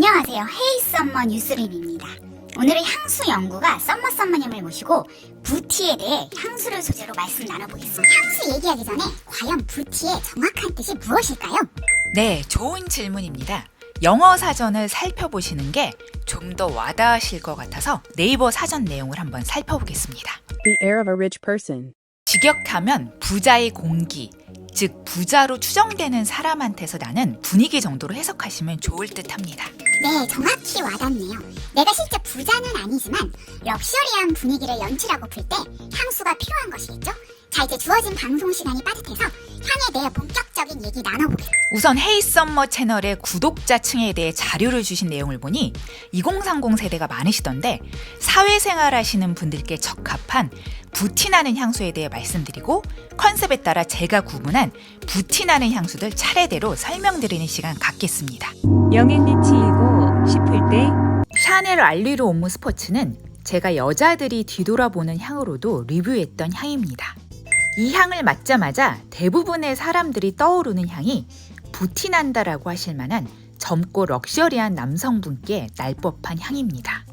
안녕하세요. 헤이 썸머 뉴스림입니다. 오늘은 향수 연구가 썸머 썸머님을 모시고 부티에 대해 향수를 소재로 말씀 나눠보겠습니다. 향수 얘기하기 전에 과연 부티의 정확한 뜻이 무엇일까요? 네, 좋은 질문입니다. 영어 사전을 살펴보시는 게 좀 더 와닿으실 것 같아서 네이버 사전 내용을 한번 살펴보겠습니다. The air of a rich person. 직역하면 부자의 공기, 즉 부자로 추정되는 사람한테서 나는 분위기 정도로 해석하시면 좋을 듯합니다. 네, 정확히 와닿네요. 내가 실제 부자는 아니지만 럭셔리한 분위기를 연출하고 풀 때 향수가 필요한 것이겠죠? 자, 이제 주어진 방송 시간이 빠듯해서 향에 대해 본격적인 얘기 나눠보겠습니다. 우선 헤이 썸머 채널의 구독자 층에 대해 자료를 주신 내용을 보니 2030 세대가 많으시던데 사회생활 하시는 분들께 적합한 부티나는 향수에 대해 말씀드리고 컨셉에 따라 제가 구분한 부티나는 향수들 차례대로 설명드리는 시간 갖겠습니다. 영앤리치이고 싶을 때 샤넬 알리로 옴무 스포츠는 제가 여자들이 뒤돌아보는 향으로도 리뷰했던 향입니다. 이 향을 맡자마자 대부분의 사람들이 떠오르는 향이 부티난다라고 하실 만한 젊고 럭셔리한 남성분께 날 법한 향입니다.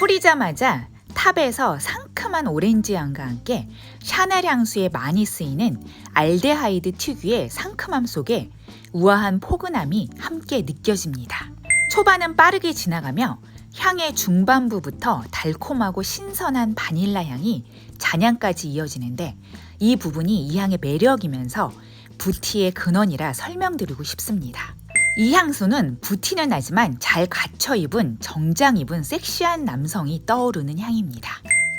뿌리자마자 탑에서 상큼한 오렌지 향과 함께 샤넬 향수에 많이 쓰이는 알데하이드 특유의 상큼함 속에 우아한 포근함이 함께 느껴집니다. 초반은 빠르게 지나가며 향의 중반부부터 달콤하고 신선한 바닐라 향이 잔향까지 이어지는데 이 부분이 이 향의 매력이면서 부티의 근원이라 설명드리고 싶습니다. 이 향수는 부티는 나지만 잘 갖춰 입은 정장 입은 섹시한 남성이 떠오르는 향입니다.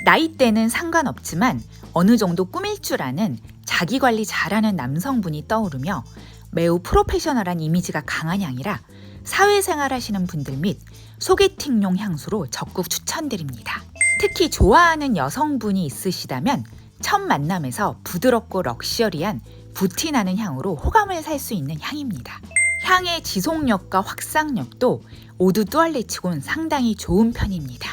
나이대는 상관없지만 어느 정도 꾸밀 줄 아는 자기 관리 잘하는 남성분이 떠오르며 매우 프로페셔널한 이미지가 강한 향이라 사회생활 하시는 분들 및 소개팅용 향수로 적극 추천드립니다. 특히 좋아하는 여성분이 있으시다면 첫 만남에서 부드럽고 럭셔리한 부티 나는 향으로 호감을 살 수 있는 향입니다. 향의 지속력과 확상력도 모두 뚜알레치곤 상당히 좋은 편입니다.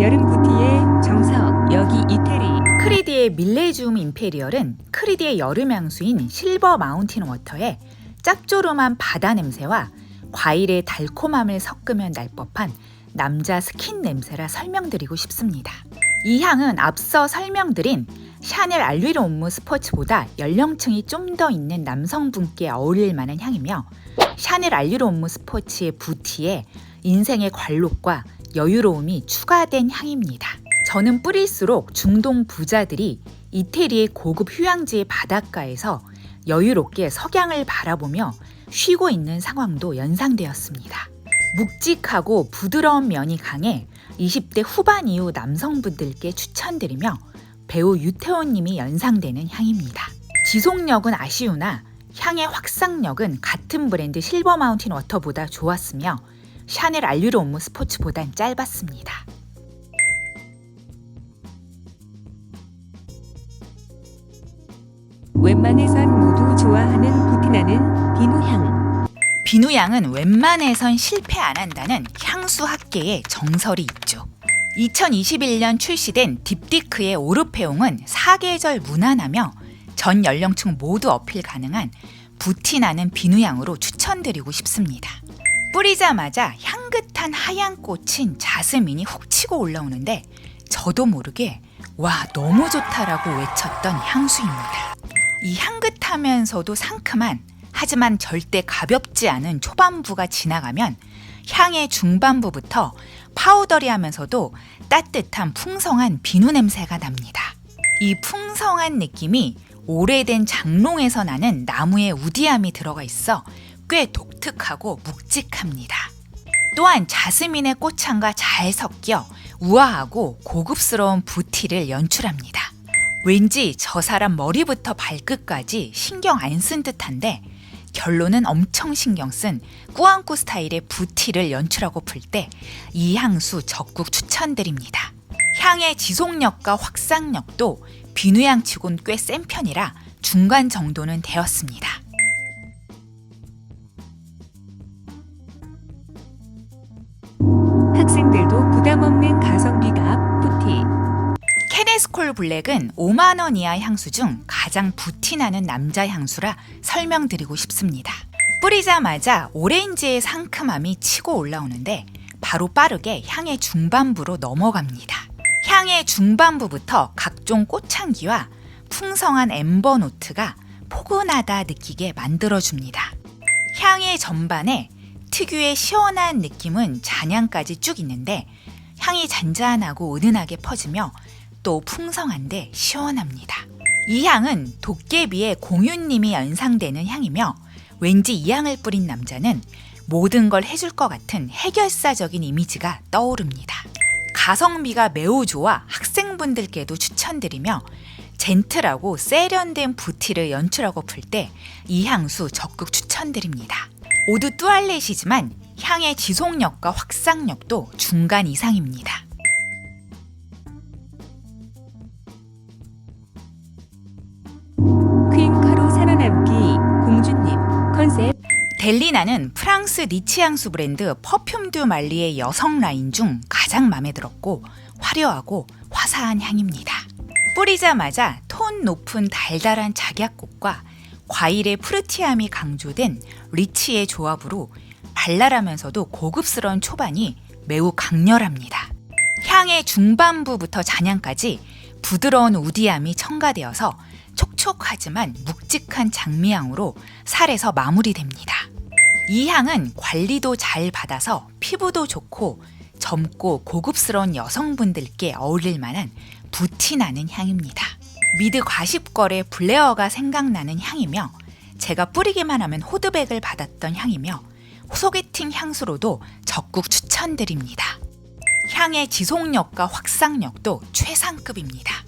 여름 부티의 정석 여기 이태리 크리디의 밀레지움 임페리얼은 크리디의 여름 향수인 실버 마운틴 워터에 짭조름한 바다 냄새와 과일의 달콤함을 섞으면 날 법한 남자 스킨 냄새라 설명드리고 싶습니다. 이 향은 앞서 설명드린 샤넬 알리로 옴무 스포츠보다 연령층이 좀 더 있는 남성분께 어울릴 만한 향이며 샤넬 알리로 옴무 스포츠의 부티에 인생의 관록과 여유로움이 추가된 향입니다. 저는 뿌릴수록 중동 부자들이 이태리의 고급 휴양지의 바닷가에서 여유롭게 석양을 바라보며 쉬고 있는 상황도 연상되었습니다. 묵직하고 부드러운 면이 강해 20대 후반 이후 남성분들께 추천드리며 배우 유태원 님이 연상되는 향입니다. 지속력은 아쉬우나 향의 확상력은 같은 브랜드 실버 마운틴 워터보다 좋았으며 샤넬 알류로 옴무 스포츠보단 짧았습니다. 웬만해선 모두 좋아하는 부티나는 비누향 비누향은 웬만해선 실패 안 한다는 향수 학계의 정설이 있죠. 2021년 출시된 딥디크의 오르페옹은 사계절 무난하며 전 연령층 모두 어필 가능한 부티 나는 비누향으로 추천드리고 싶습니다. 뿌리자마자 향긋한 하얀 꽃인 자스민이 훅 치고 올라오는데 저도 모르게 와 너무 좋다라고 외쳤던 향수입니다. 이 향긋하면서도 상큼한 하지만 절대 가볍지 않은 초반부가 지나가면 향의 중반부부터 파우더리하면서도 따뜻한 풍성한 비누 냄새가 납니다. 이 풍성한 느낌이 오래된 장롱에서 나는 나무의 우디함이 들어가 있어 꽤 독특하고 묵직합니다. 또한 자스민의 꽃향과 잘 섞여 우아하고 고급스러운 부티를 연출합니다. 왠지 저 사람 머리부터 발끝까지 신경 안 쓴 듯한데 결론은 엄청 신경 쓴 꾸안꾸 스타일의 부티를 연출하고 풀 때 이 향수 적극 추천드립니다. 향의 지속력과 확상력도 비누향치곤 꽤 센 편이라 중간 정도는 되었습니다. 학생들도 부담 없는 가성비가 부티 케네스 콜 블랙은 5만 원 이하 향수 중 가장 부티나는 남자 향수라 설명드리고 싶습니다. 뿌리자마자 오렌지의 상큼함이 치고 올라오는데 바로 빠르게 향의 중반부로 넘어갑니다. 향의 중반부부터 각종 꽃향기와 풍성한 엠버 노트가 포근하다 느끼게 만들어줍니다. 향의 전반에 특유의 시원한 느낌은 잔향까지 쭉 있는데 향이 잔잔하고 은은하게 퍼지며 또 풍성한데 시원합니다. 이 향은 도깨비의 공유님이 연상되는 향이며 왠지 이 향을 뿌린 남자는 모든 걸 해줄 것 같은 해결사적인 이미지가 떠오릅니다. 가성비가 매우 좋아 학생분들께도 추천드리며 젠틀하고 세련된 부티를 연출하고 풀 때 이 향수 적극 추천드립니다. 모두 뚜알렛이지만 향의 지속력과 확상력도 중간 이상입니다. 델리나는 프랑스 니치 향수 브랜드 퍼퓸 듀 말리의 여성 라인 중 가장 마음에 들었고 화려하고 화사한 향입니다. 뿌리자마자 톤 높은 달달한 작약꽃과 과일의 푸르티함이 강조된 리치의 조합으로 발랄하면서도 고급스러운 초반이 매우 강렬합니다. 향의 중반부부터 잔향까지 부드러운 우디함이 첨가되어서 촉촉하지만 묵직한 장미향으로 살에서 마무리됩니다. 이 향은 관리도 잘 받아서 피부도 좋고 젊고 고급스러운 여성분들께 어울릴 만한 부티 나는 향입니다. 미드 과십걸의 블레어가 생각나는 향이며 제가 뿌리기만 하면 호드백을 받았던 향이며 소개팅 향수로도 적극 추천드립니다. 향의 지속력과 확상력도 최상급입니다.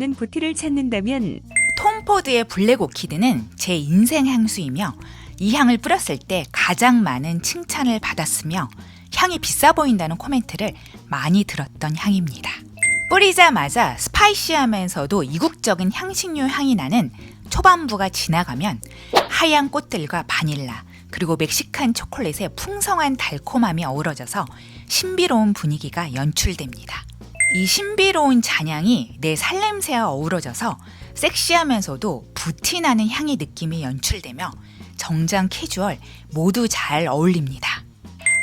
없는 부티를 찾는다면 톰 포드의 블랙 오키드는 제 인생 향수이며 이 향을 뿌렸을 때 가장 많은 칭찬을 받았으며 향이 비싸 보인다는 코멘트를 많이 들었던 향입니다. 뿌리자마자 스파이시하면서도 이국적인 향신료 향이 나는 초반부가 지나가면 하얀 꽃들과 바닐라 그리고 멕시칸 초콜릿의 풍성한 달콤함이 어우러져서 신비로운 분위기가 연출됩니다. 이 신비로운 잔향이 내 살냄새와 어우러져서 섹시하면서도 부티나는 향의 느낌이 연출되며 정장 캐주얼 모두 잘 어울립니다.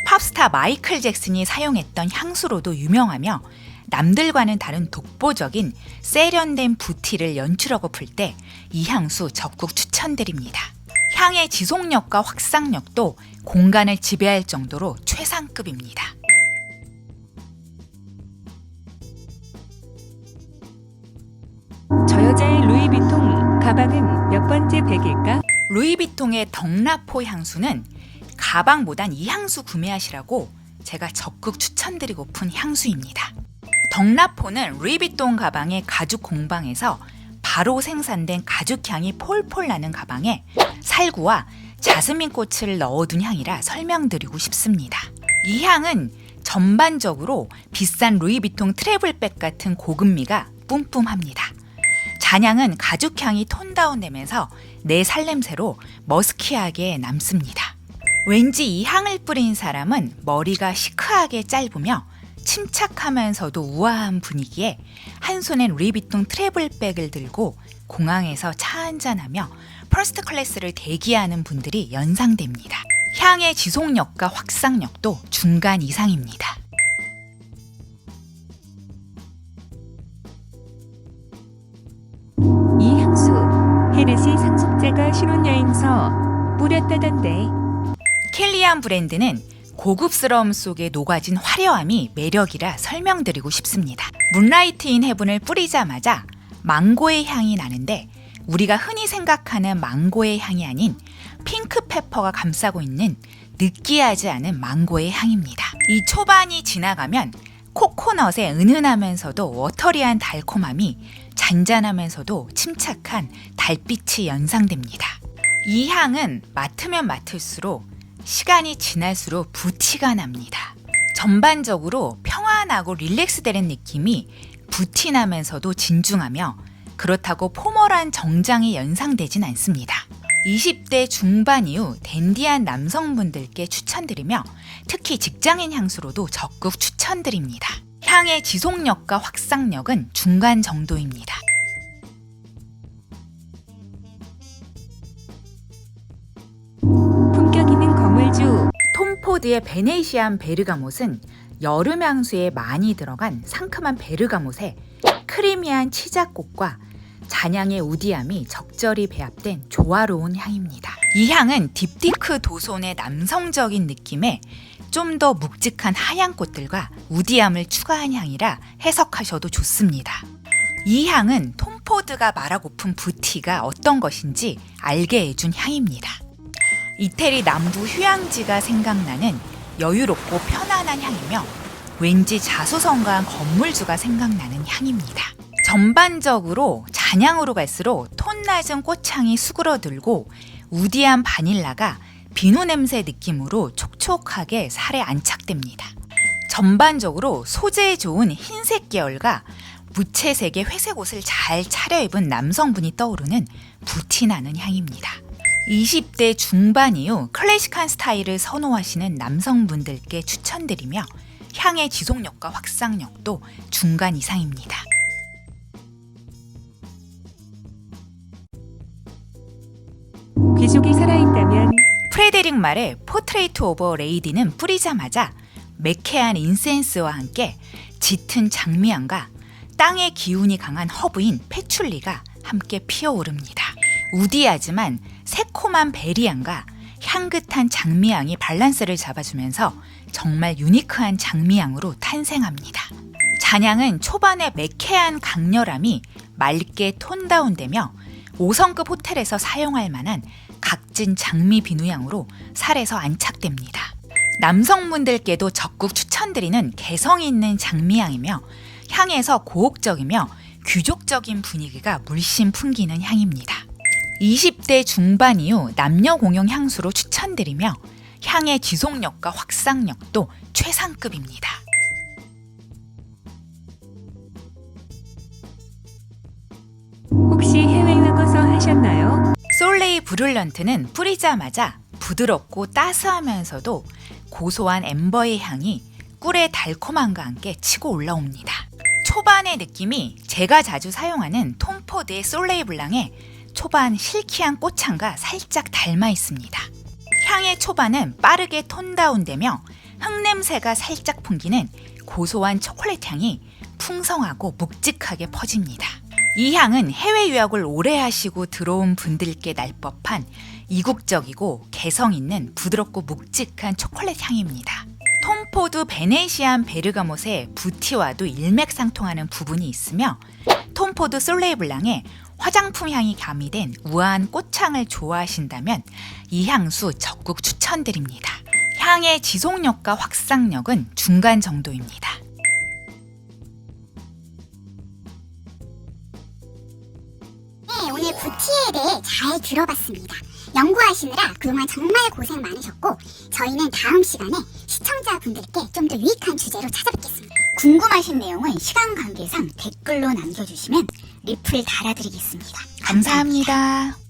팝스타 마이클 잭슨이 사용했던 향수로도 유명하며 남들과는 다른 독보적인 세련된 부티를 연출하고 풀 때 이 향수 적극 추천드립니다. 향의 지속력과 확상력도 공간을 지배할 정도로 최상급입니다. 가방은 몇 번째 백일까? 루이비통의 덕라포 향수는 가방보단 이 향수 구매하시라고 제가 적극 추천드리고픈 향수입니다. 덕라포는 루이비통 가방의 가죽 공방에서 바로 생산된 가죽향이 폴폴 나는 가방에 살구와 자스민 꽃을 넣어둔 향이라 설명드리고 싶습니다. 이 향은 전반적으로 비싼 루이비통 트래블백 같은 고급미가 뿜뿜합니다. 잔향은 가죽향이 톤다운되면서 내 살냄새로 머스키하게 남습니다. 왠지 이 향을 뿌린 사람은 머리가 시크하게 짧으며 침착하면서도 우아한 분위기에 한 손엔 루이비통 트래블백을 들고 공항에서 차 한잔하며 퍼스트 클래스를 대기하는 분들이 연상됩니다. 향의 지속력과 확상력도 중간 이상입니다. 상속자가 신혼여행서 뿌렸다던데 켈리안 브랜드는 고급스러움 속에 녹아진 화려함이 매력이라 설명드리고 싶습니다. 문라이트 인 헤븐을 뿌리자마자 망고의 향이 나는데 우리가 흔히 생각하는 망고의 향이 아닌 핑크 페퍼가 감싸고 있는 느끼하지 않은 망고의 향입니다. 이 초반이 지나가면 코코넛의 은은하면서도 워터리한 달콤함이 잔잔하면서도 침착한 달빛이 연상됩니다. 이 향은 맡으면 맡을수록 시간이 지날수록 부티가 납니다. 전반적으로 평안하고 릴렉스되는 느낌이 부티 나면서도 진중하며 그렇다고 포멀한 정장이 연상되진 않습니다. 20대 중반 이후 댄디한 남성분들께 추천드리며 특히 직장인 향수로도 적극 추천드립니다. 향의 지속력과 확상력은 중간 정도입니다. 품격 있는 건물주 톰 포드의 베네시안 베르가못은 여름 향수에 많이 들어간 상큼한 베르가못에 크리미한 치자꽃과 잔향의 우디함이 적절히 배합된 조화로운 향입니다. 이 향은 딥티크 도손의 남성적인 느낌에 좀 더 묵직한 하얀 꽃들과 우디함을 추가한 향이라 해석하셔도 좋습니다. 이 향은 톰포드가 말하고픈 부티가 어떤 것인지 알게 해준 향입니다. 이태리 남부 휴양지가 생각나는 여유롭고 편안한 향이며 왠지 자수성가한 건물주가 생각나는 향입니다. 전반적으로 잔향으로 갈수록 톤 낮은 꽃향이 수그러들고 우디한 바닐라가 비누 냄새 느낌으로 촉촉하게 살에 안착됩니다. 전반적으로 소재에 좋은 흰색 계열과 무채색의 회색 옷을 잘 차려입은 남성분이 떠오르는 부티나는 향입니다. 20대 중반 이후 클래식한 스타일을 선호하시는 남성분들께 추천드리며 향의 지속력과 확상력도 중간 이상입니다. 귀족이 살아있다면 프레데릭 말의 포트레이트 오버 레이디는 뿌리자마자 매캐한 인센스와 함께 짙은 장미향과 땅의 기운이 강한 허브인 패출리가 함께 피어오릅니다. 우디하지만 새콤한 베리향과 향긋한 장미향이 밸런스를 잡아주면서 정말 유니크한 장미향으로 탄생합니다. 잔향은 초반에 매캐한 강렬함이 맑게 톤다운되며 5성급 호텔에서 사용할 만한 각진 장미 비누향으로 살에서 안착됩니다. 남성분들께도 적극 추천드리는 개성 있는 장미향이며 향에서 고혹적이며 귀족적인 분위기가 물씬 풍기는 향입니다. 20대 중반 이후 남녀 공용 향수로 추천드리며 향의 지속력과 확상력도 최상급입니다. 혹시 해외여행 가서 하셨나요? 솔레이 브룰런트는 뿌리자마자 부드럽고 따스하면서도 고소한 엠버의 향이 꿀의 달콤함과 함께 치고 올라옵니다. 초반의 느낌이 제가 자주 사용하는 톰포드의 솔레이 블랑의 초반 실키한 꽃향과 살짝 닮아 있습니다. 향의 초반은 빠르게 톤다운되며 흙냄새가 살짝 풍기는 고소한 초콜릿 향이 풍성하고 묵직하게 퍼집니다. 이 향은 해외 유학을 오래 하시고 들어온 분들께 날 법한 이국적이고 개성 있는 부드럽고 묵직한 초콜릿 향입니다. 톰포드 베네시안 베르가못의 부티와도 일맥상통하는 부분이 있으며 톰포드 솔레이블랑의 화장품 향이 가미된 우아한 꽃향을 좋아하신다면 이 향수 적극 추천드립니다. 향의 지속력과 확상력은 중간 정도입니다. 잘 들어봤습니다. 연구하시느라 그동안 정말 고생 많으셨고 저희는 다음 시간에 시청자분들께 좀 더 유익한 주제로 찾아뵙겠습니다. 궁금하신 내용은 시간 관계상 댓글로 남겨주시면 리플 달아드리겠습니다. 감사합니다.